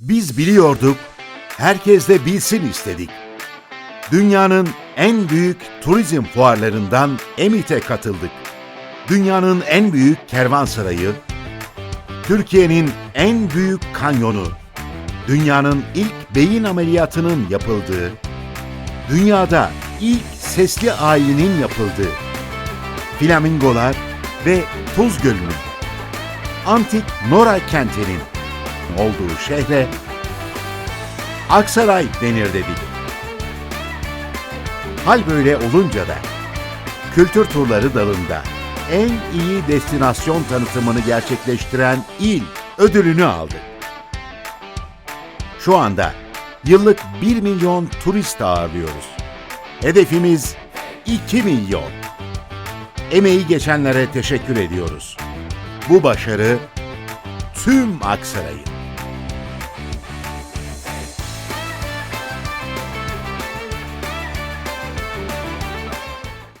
Biz biliyorduk, herkes de bilsin istedik. Dünyanın en büyük turizm fuarlarından Emit'e katıldık. Dünyanın en büyük kervansarayı, Türkiye'nin en büyük kanyonu, dünyanın ilk beyin ameliyatının yapıldığı, dünyada ilk sesli ayinin yapıldığı, flamingolar ve Tuz Gölü'nün, antik Nora kentinin olduğu şehre Aksaray denir dedik. Hal böyle olunca da kültür turları dalında en iyi destinasyon tanıtımını gerçekleştiren il ödülünü aldı. Şu anda yıllık 1 milyon turist ağırlıyoruz. Hedefimiz 2 milyon. Emeği geçenlere teşekkür ediyoruz. Bu başarı tüm Aksaray'ın.